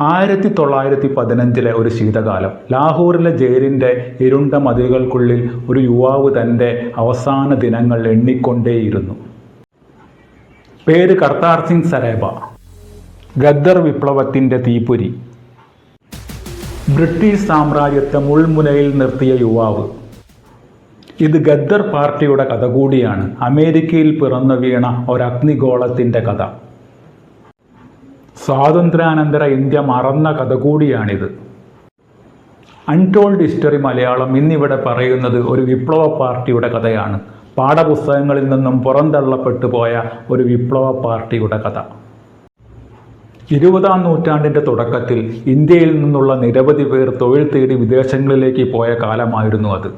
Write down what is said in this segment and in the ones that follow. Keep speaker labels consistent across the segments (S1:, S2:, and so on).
S1: ആയിരത്തി തൊള്ളായിരത്തി പതിനഞ്ചിലെ ഒരു ശീതകാലം. ലാഹോറിലെ ജയിലിന്റെ ഇരുണ്ട മതിലുകൾക്കുള്ളിൽ ഒരു യുവാവ് തന്റെ അവസാന ദിനങ്ങൾ എണ്ണിക്കൊണ്ടേയിരുന്നു. പേര് കർത്താർ സിംഗ് സരേബ. ഗദ്ദർ വിപ്ലവത്തിന്റെ തീപ്പൊരി. ബ്രിട്ടീഷ് സാമ്രാജ്യത്തെ മുൾമുനയിൽ നിർത്തിയ യുവാവ്. ഇത് ഗദ്ദർ പാർട്ടിയുടെ കഥ കൂടിയാണ് അമേരിക്കയിൽ പിറന്നു വീണ ഒരഗ്നിഗോളത്തിന്റെ കഥ. സ്വാതന്ത്ര്യാനന്തര ഇന്ത്യ മറന്ന കഥ കൂടിയാണിത്. അൺടോൾഡ് ഹിസ്റ്ററി മലയാളം ഇന്നിവിടെ പറയുന്നത് ഒരു വിപ്ലവ പാർട്ടിയുടെ കഥയാണ്. പാഠപുസ്തകങ്ങളിൽ നിന്നും പുറന്തള്ളപ്പെട്ടു പോയ ഒരു വിപ്ലവ പാർട്ടിയുടെ കഥ. ഇരുപതാം നൂറ്റാണ്ടിന്റെ തുടക്കത്തിൽ ഇന്ത്യയിൽ നിന്നുള്ള നിരവധി പേർ തൊഴിൽ തേടി വിദേശങ്ങളിലേക്ക് പോയ കാലമായിരുന്നു അത്.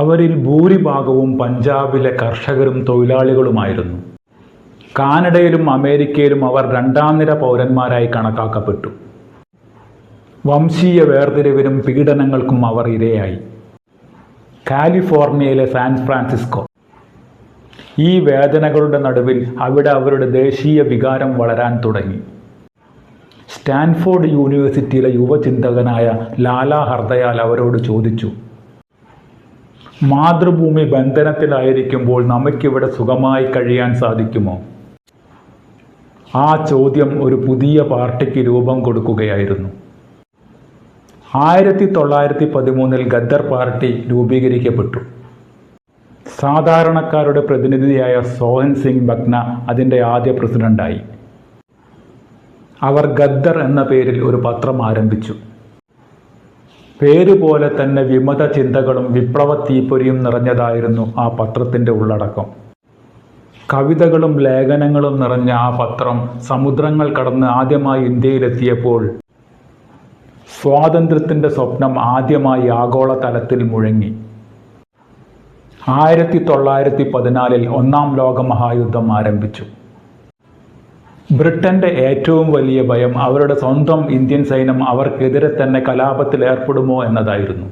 S1: അവരിൽ ഭൂരിഭാഗവും പഞ്ചാബിലെ കർഷകരും തൊഴിലാളികളുമായിരുന്നു. കാനഡയിലും അമേരിക്കയിലും അവർ രണ്ടാം നിര പൗരന്മാരായി കണക്കാക്കപ്പെട്ടു. വംശീയ വേർതിരിവിനും പീഡനങ്ങൾക്കും അവർ ഇരയായി. കാലിഫോർണിയയിലെ സാൻ ഫ്രാൻസിസ്കോ. ഈ വേദനകളുടെ നടുവിൽ അവിടെ അവരുടെ ദേശീയ വികാരം വളരാൻ തുടങ്ങി. സ്റ്റാൻഫോർഡ് യൂണിവേഴ്സിറ്റിയിലെ യുവചിന്തകനായ ലാല ഹർദയാൽ അവരോട് ചോദിച്ചു മാതൃഭൂമി ബന്ധനത്തിലായിരിക്കുമ്പോൾ നമുക്കിവിടെ സുഖമായി കഴിയാൻ സാധിക്കുമോ? ആ ചോദ്യം ഒരു പുതിയ പാർട്ടിക്ക് രൂപം കൊടുക്കുകയായിരുന്നു. ആയിരത്തി തൊള്ളായിരത്തി പതിമൂന്നിൽ ഗദ്ദർ പാർട്ടി രൂപീകരിക്കപ്പെട്ടു. സാധാരണക്കാരുടെ പ്രതിനിധിയായ സോഹൻ സിംഗ് ബഗ്ന അതിന്റെ ആദ്യ പ്രസിഡന്റായി. അവർ ഗദ്ദർ എന്ന പേരിൽ ഒരു പത്രം ആരംഭിച്ചു. പേര് പോലെ തന്നെ വിമത ചിന്തകളും വിപ്ലവ തീപ്പൊരിയും നിറഞ്ഞതായിരുന്നു ആ പത്രത്തിന്റെ ഉള്ളടക്കം. കവിതകളും ലേഖനങ്ങളും നിറഞ്ഞ ആ പത്രം സമുദ്രങ്ങൾ കടന്ന് ആദ്യമായി ഇന്ത്യയിലെത്തിയപ്പോൾ സ്വാതന്ത്ര്യത്തിന്റെ സ്വപ്നം ആദ്യമായി ആഗോള തലത്തിൽ മുഴങ്ങി. ആയിരത്തി തൊള്ളായിരത്തി പതിനാലിൽ ഒന്നാം ലോക മഹായുദ്ധം ആരംഭിച്ചു. ബ്രിട്ടന്റെ ഏറ്റവും വലിയ ഭയം അവരുടെ സ്വന്തം ഇന്ത്യൻ സൈന്യം അവർക്കെതിരെ തന്നെ കലാപത്തിൽ ഏർപ്പെടുമോ എന്നതായിരുന്നു.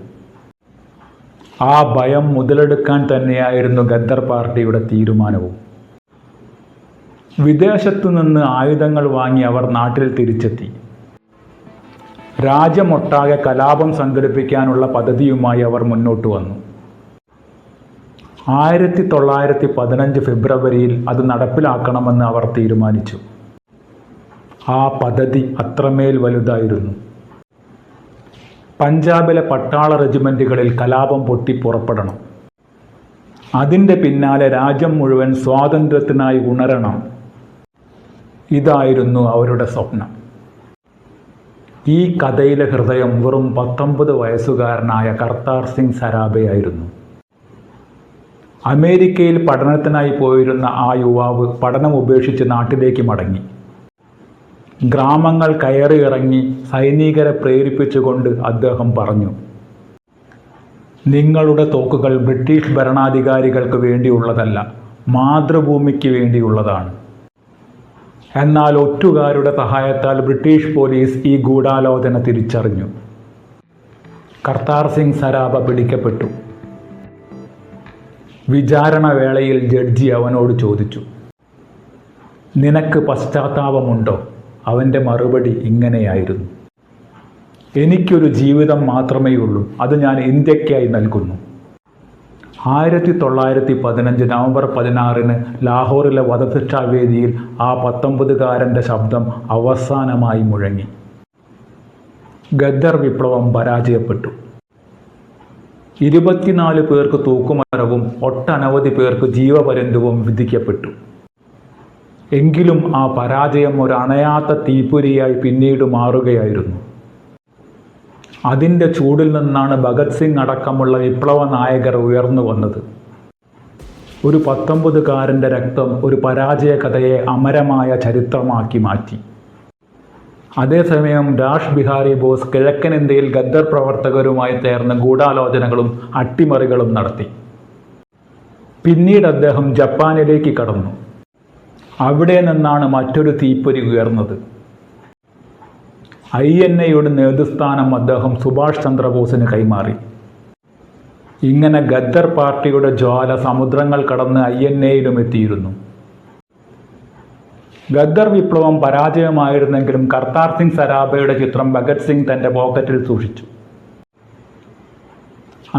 S1: ആ ഭയം മുതലെടുക്കാൻ തന്നെയായിരുന്നു ഗദ്ദർ പാർട്ടിയുടെ തീരുമാനവും. വിദേശത്തു നിന്ന് ആയുധങ്ങൾ വാങ്ങി അവർ നാട്ടിൽ തിരിച്ചെത്തി. രാജ്യമൊട്ടാകെ കലാപം സംഘടിപ്പിക്കാനുള്ള പദ്ധതിയുമായി അവർ മുന്നോട്ട് വന്നു. ആയിരത്തി തൊള്ളായിരത്തി പതിനഞ്ച് ഫെബ്രുവരിയിൽ അത് നടപ്പിലാക്കണമെന്ന് അവർ തീരുമാനിച്ചു. ആ പദ്ധതി അത്രമേൽ വലുതായിരുന്നു. പഞ്ചാബിലെ പട്ടാള റെജിമെന്റുകളിൽ കലാപം പൊട്ടി പുറപ്പെടണം. അതിന്റെ പിന്നാലെ രാജ്യം മുഴുവൻ സ്വാതന്ത്ര്യത്തിനായി ഉണരണം. ഇതായിരുന്നു അവരുടെ സ്വപ്നം. ഈ കഥയിലെ ഹൃദയം വെറും പത്തൊമ്പത് വയസ്സുകാരനായ കർത്താർ സിംഗ് സരാബയായിരുന്നു. അമേരിക്കയിൽ പഠനത്തിനായി പോയിരുന്ന ആ യുവാവ് പഠനം ഉപേക്ഷിച്ച് നാട്ടിലേക്ക് മടങ്ങി. ഗ്രാമങ്ങൾ കയറി ഇറങ്ങി സൈനികരെ പ്രേരിപ്പിച്ചുകൊണ്ട് അദ്ദേഹം പറഞ്ഞു നിങ്ങളുടെ തോക്കുകൾ ബ്രിട്ടീഷ് ഭരണാധികാരികൾക്ക് വേണ്ടിയുള്ളതല്ല മാതൃഭൂമിക്ക് വേണ്ടിയുള്ളതാണ്. എന്നാൽ ഒറ്റുകാരുടെ സഹായത്താൽ ബ്രിട്ടീഷ് പോലീസ് ഈ ഗൂഢാലോചന തിരിച്ചറിഞ്ഞു. കർത്താർ സിംഗ് സരാബ പിടിക്കപ്പെട്ടു. വിചാരണ വേളയിൽ ജഡ്ജി അവനോട് ചോദിച്ചു നിനക്ക് പശ്ചാത്താപമുണ്ടോ? അവന്റെ മറുപടി ഇങ്ങനെയായിരുന്നു. എനിക്കൊരു ജീവിതം മാത്രമേ ഉള്ളൂ അത് ഞാൻ ഇന്ത്യക്കായി നൽകുന്നു. ആയിരത്തി തൊള്ളായിരത്തി പതിനഞ്ച് നവംബർ പതിനാറിന് ലാഹോറിലെ വധശിക്ഷാവേദിയിൽ ആ പത്തൊമ്പതുകാരന്റെ ശബ്ദം അവസാനമായി മുഴങ്ങി. ഗദ്ദർ വിപ്ലവം പരാജയപ്പെട്ടു. ഇരുപത്തിനാല് പേർക്ക് തൂക്കുമരവും ഒട്ടനവധി പേർക്ക് ജീവപര്യന്തവും വിധിക്കപ്പെട്ടു. എങ്കിലും ആ പരാജയം ഒരു അണയാത്ത തീപ്പൊരിയായി പിന്നീട് മാറുകയായിരുന്നു. അതിന്റെ ചൂടിൽ നിന്നാണ് ഭഗത് സിംഗ് അടക്കമുള്ള വിപ്ലവ നായകർ ഉയർന്നു വന്നത്. ഒരു പത്തൊമ്പതുകാരന്റെ രക്തം ഒരു പരാജയ കഥയെ അമരമായ ചരിത്രമാക്കി മാറ്റി. അതേസമയം രാഷ് ബിഹാരി ബോസ് കിഴക്കൻ ഇന്ത്യയിൽ ഗദ്ദർ പ്രവർത്തകരുമായി ചേർന്ന് ഗൂഢാലോചനകളും അട്ടിമറികളും നടത്തി. പിന്നീട് അദ്ദേഹം ജപ്പാനിലേക്ക് കടന്നു. അവിടെ നിന്നാണ് മറ്റൊരു തീപ്പൊരി ഉയർന്നത്. ഐ എൻ എയുടെ നേതൃസ്ഥാനം അദ്ദേഹം സുഭാഷ് ചന്ദ്രബോസിന് കൈമാറി. ഇങ്ങനെ ഗദ്ദർ പാർട്ടിയുടെ ജ്വാല സമുദ്രങ്ങൾ കടന്ന് ഐ എൻ എയിലും എത്തിയിരുന്നു. ഗദ്ദർ വിപ്ലവം പരാജയമായിരുന്നെങ്കിലും കർത്താർ സിംഗ് സരാബയുടെ ചിത്രം ഭഗത് സിംഗ് തന്റെ പോക്കറ്റിൽ സൂക്ഷിച്ചു.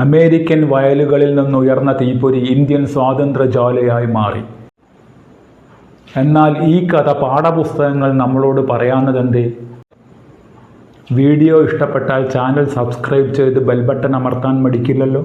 S1: അമേരിക്കൻ വയലുകളിൽ നിന്നുയർന്ന തീപ്പൊരി ഇന്ത്യൻ സ്വാതന്ത്ര്യ ജ്വാലയായി മാറി. എന്നാൽ ഈ കഥ പാഠപുസ്തകങ്ങൾ നമ്മളോട് പറയാവുന്നതെന്തേ വീഡിയോ ഇഷ്ടപ്പെട്ടാൽ ചാനൽ സബ്സ്ക്രൈബ് ചെയ്ത് ബെൽ ബട്ടൺ അമർത്താൻ മടിക്കില്ലല്ലോ.